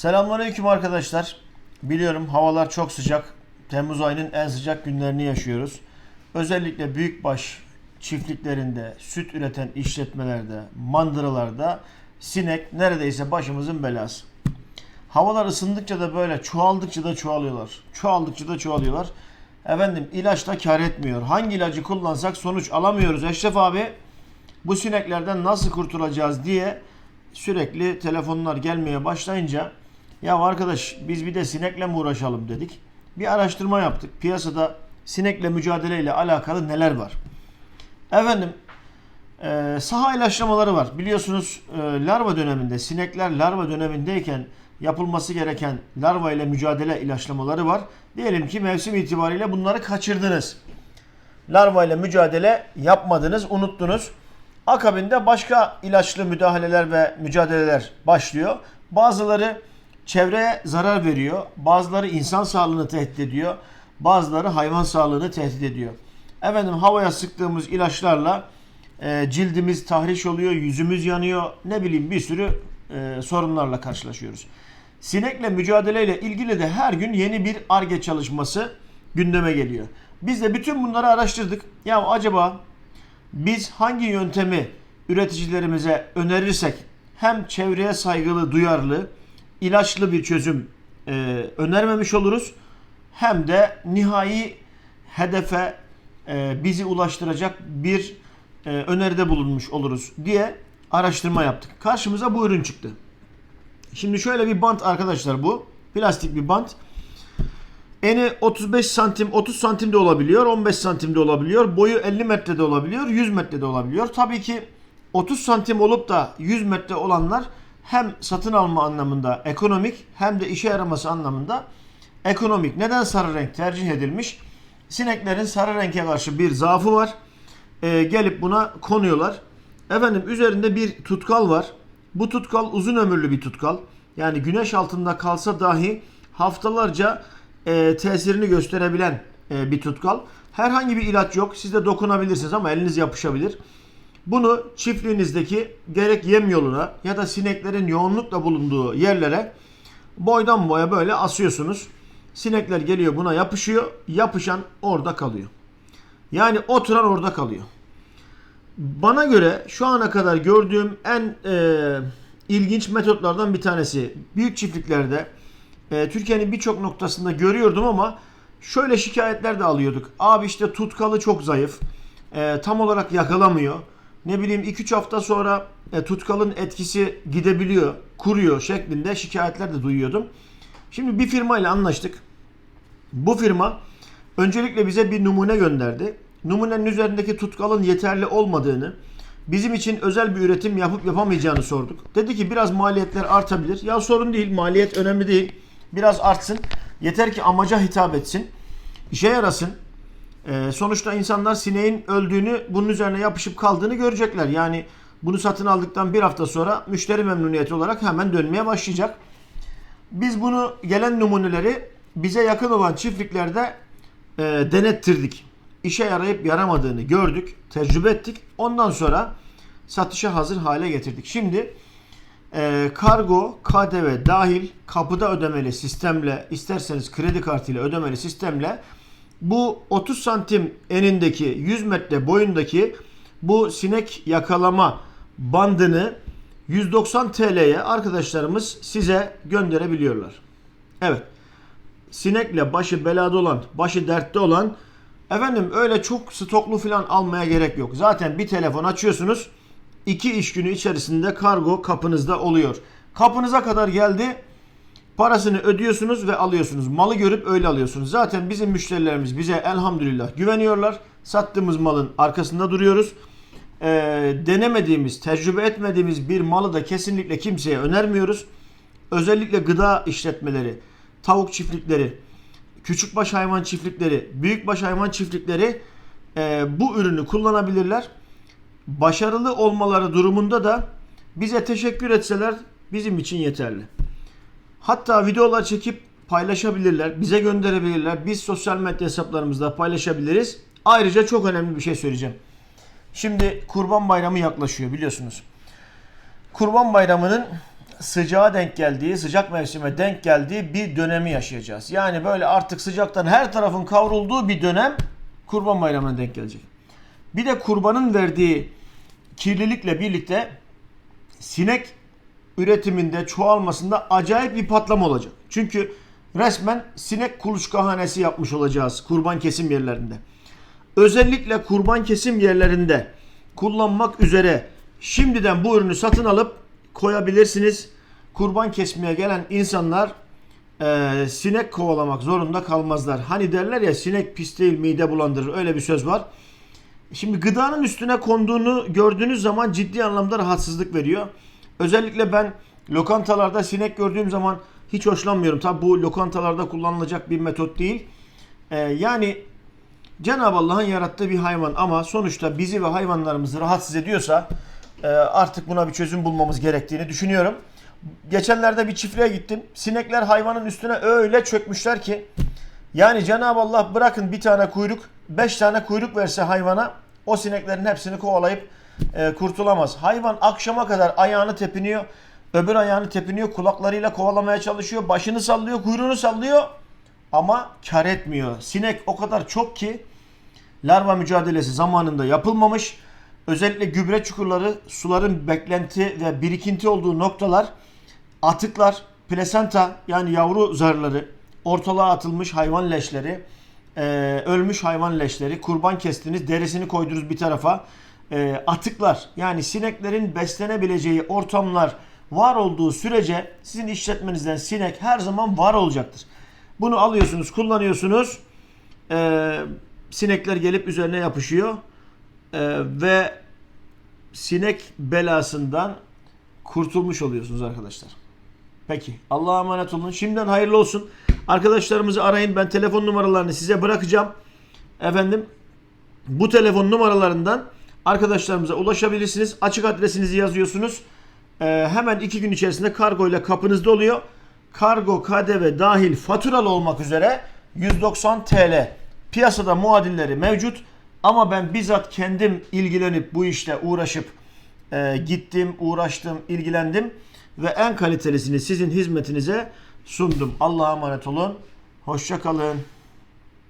Selamünaleyküm arkadaşlar. Biliyorum havalar çok sıcak. Temmuz ayının en sıcak günlerini yaşıyoruz. Özellikle büyükbaş çiftliklerinde, süt üreten işletmelerde, mandıralarda sinek neredeyse başımızın belası. Havalar ısındıkça da böyle çoğaldıkça da çoğalıyorlar. Çoğaldıkça da çoğalıyorlar. Efendim ilaç da kar etmiyor. Hangi ilacı kullansak sonuç alamıyoruz. Eşref abi bu sineklerden nasıl kurtulacağız diye sürekli telefonlar gelmeye başlayınca ya arkadaş biz bir de sinekle mi uğraşalım dedik. Bir araştırma yaptık. Piyasada sinekle mücadeleyle alakalı neler var? Efendim e, saha ilaçlamaları var. Biliyorsunuz e, larva döneminde sinekler larva dönemindeyken yapılması gereken larva ile mücadele ilaçlamaları var. Diyelim ki mevsim itibariyle bunları kaçırdınız. Larva ile mücadele yapmadınız, unuttunuz. Akabinde başka ilaçlı müdahaleler ve mücadeleler başlıyor. Bazıları çevreye zarar veriyor. Bazıları insan sağlığını tehdit ediyor. Bazıları hayvan sağlığını tehdit ediyor. Efendim havaya sıktığımız ilaçlarla e, cildimiz tahriş oluyor, yüzümüz yanıyor. Ne bileyim bir sürü e, sorunlarla karşılaşıyoruz. Sinekle mücadeleyle ilgili de her gün yeni bir ARGE çalışması gündeme geliyor. Biz de bütün bunları araştırdık. Ya acaba biz hangi yöntemi üreticilerimize önerirsek hem çevreye saygılı, duyarlı, ilaçlı bir çözüm e, önermemiş oluruz hem de nihai hedefe e, bizi ulaştıracak bir e, öneride bulunmuş oluruz diye araştırma yaptık. Karşımıza bu ürün çıktı. Şimdi şöyle bir bant arkadaşlar bu. Plastik bir bant. Eni 35 santim, 30 santim de olabiliyor, 15 santim de olabiliyor. Boyu 50 metrede olabiliyor, 100 metrede olabiliyor. Tabii ki 30 santim olup da 100 metre olanlar hem satın alma anlamında ekonomik hem de işe yaraması anlamında ekonomik. Neden sarı renk tercih edilmiş? Sineklerin sarı renge karşı bir zaafı var. Ee, gelip buna konuyorlar. Efendim üzerinde bir tutkal var. Bu tutkal uzun ömürlü bir tutkal. Yani güneş altında kalsa dahi haftalarca e, tesirini gösterebilen e, bir tutkal. Herhangi bir ilaç yok. Siz de dokunabilirsiniz ama eliniz yapışabilir. Bunu çiftliğinizdeki gerek yem yoluna ya da sineklerin yoğunlukla bulunduğu yerlere boydan boya böyle asıyorsunuz. Sinekler geliyor buna yapışıyor. Yapışan orada kalıyor. Yani oturan orada kalıyor. Bana göre şu ana kadar gördüğüm en e, ilginç metotlardan bir tanesi. Büyük çiftliklerde e, Türkiye'nin birçok noktasında görüyordum ama şöyle şikayetler de alıyorduk. Abi işte tutkalı çok zayıf. E, tam olarak yakalamıyor. Ne bileyim 2-3 hafta sonra e, tutkalın etkisi gidebiliyor, kuruyor şeklinde şikayetler de duyuyordum. Şimdi bir firmayla anlaştık. Bu firma öncelikle bize bir numune gönderdi. Numunenin üzerindeki tutkalın yeterli olmadığını, bizim için özel bir üretim yapıp yapamayacağını sorduk. Dedi ki biraz maliyetler artabilir. Ya sorun değil, maliyet önemli değil. Biraz artsın. Yeter ki amaca hitap etsin. İşe yarasın. Ee, sonuçta insanlar sineğin öldüğünü, bunun üzerine yapışıp kaldığını görecekler. Yani bunu satın aldıktan bir hafta sonra müşteri memnuniyeti olarak hemen dönmeye başlayacak. Biz bunu gelen numuneleri bize yakın olan çiftliklerde e, denettirdik. İşe yarayıp yaramadığını gördük, tecrübe ettik. Ondan sonra satışa hazır hale getirdik. Şimdi e, kargo, KDV dahil kapıda ödemeli sistemle, isterseniz kredi kartıyla ödemeli sistemle bu 30 santim enindeki 100 metre boyundaki bu sinek yakalama bandını 190 TL'ye arkadaşlarımız size gönderebiliyorlar. Evet. Sinekle başı belada olan, başı dertte olan efendim öyle çok stoklu falan almaya gerek yok. Zaten bir telefon açıyorsunuz. 2 iş günü içerisinde kargo kapınızda oluyor. Kapınıza kadar geldi. Parasını ödüyorsunuz ve alıyorsunuz. Malı görüp öyle alıyorsunuz. Zaten bizim müşterilerimiz bize elhamdülillah güveniyorlar. Sattığımız malın arkasında duruyoruz. Ee, denemediğimiz, tecrübe etmediğimiz bir malı da kesinlikle kimseye önermiyoruz. Özellikle gıda işletmeleri, tavuk çiftlikleri, küçükbaş hayvan çiftlikleri, büyükbaş hayvan çiftlikleri e, bu ürünü kullanabilirler. Başarılı olmaları durumunda da bize teşekkür etseler bizim için yeterli. Hatta videolar çekip paylaşabilirler, bize gönderebilirler. Biz sosyal medya hesaplarımızda paylaşabiliriz. Ayrıca çok önemli bir şey söyleyeceğim. Şimdi Kurban Bayramı yaklaşıyor biliyorsunuz. Kurban Bayramı'nın sıcağa denk geldiği, sıcak mevsime denk geldiği bir dönemi yaşayacağız. Yani böyle artık sıcaktan her tarafın kavrulduğu bir dönem Kurban Bayramı'na denk gelecek. Bir de kurbanın verdiği kirlilikle birlikte sinek üretiminde, çoğalmasında acayip bir patlama olacak. Çünkü resmen sinek kuluçkahanesi yapmış olacağız kurban kesim yerlerinde. Özellikle kurban kesim yerlerinde kullanmak üzere şimdiden bu ürünü satın alıp koyabilirsiniz. Kurban kesmeye gelen insanlar e, sinek kovalamak zorunda kalmazlar. Hani derler ya sinek pis değil mide bulandırır öyle bir söz var. Şimdi gıdanın üstüne konduğunu gördüğünüz zaman ciddi anlamda rahatsızlık veriyor. Özellikle ben lokantalarda sinek gördüğüm zaman hiç hoşlanmıyorum. Tabi bu lokantalarda kullanılacak bir metot değil. Ee, yani Cenab-ı Allah'ın yarattığı bir hayvan ama sonuçta bizi ve hayvanlarımızı rahatsız ediyorsa e, artık buna bir çözüm bulmamız gerektiğini düşünüyorum. Geçenlerde bir çiftliğe gittim. Sinekler hayvanın üstüne öyle çökmüşler ki yani Cenab-ı Allah bırakın bir tane kuyruk, beş tane kuyruk verse hayvana o sineklerin hepsini kovalayıp e, kurtulamaz. Hayvan akşama kadar ayağını tepiniyor, öbür ayağını tepiniyor, kulaklarıyla kovalamaya çalışıyor, başını sallıyor, kuyruğunu sallıyor ama kar etmiyor. Sinek o kadar çok ki larva mücadelesi zamanında yapılmamış. Özellikle gübre çukurları, suların beklenti ve birikinti olduğu noktalar, atıklar, plasenta yani yavru zarları, ortalığa atılmış hayvan leşleri, e, ölmüş hayvan leşleri, kurban kestiniz, derisini koydunuz bir tarafa. E, atıklar yani sineklerin beslenebileceği ortamlar var olduğu sürece sizin işletmenizden sinek her zaman var olacaktır. Bunu alıyorsunuz, kullanıyorsunuz. E, sinekler gelip üzerine yapışıyor. E, ve sinek belasından kurtulmuş oluyorsunuz arkadaşlar. Peki. Allah'a emanet olun. Şimdiden hayırlı olsun. Arkadaşlarımızı arayın. Ben telefon numaralarını size bırakacağım. Efendim bu telefon numaralarından arkadaşlarımıza ulaşabilirsiniz. Açık adresinizi yazıyorsunuz. Ee, hemen iki gün içerisinde kargo ile kapınızda oluyor. Kargo KDV dahil faturalı olmak üzere 190 TL. Piyasada muadilleri mevcut. Ama ben bizzat kendim ilgilenip bu işte uğraşıp e, gittim, uğraştım, ilgilendim ve en kalitelisini sizin hizmetinize sundum. Allah'a emanet olun. Hoşça kalın.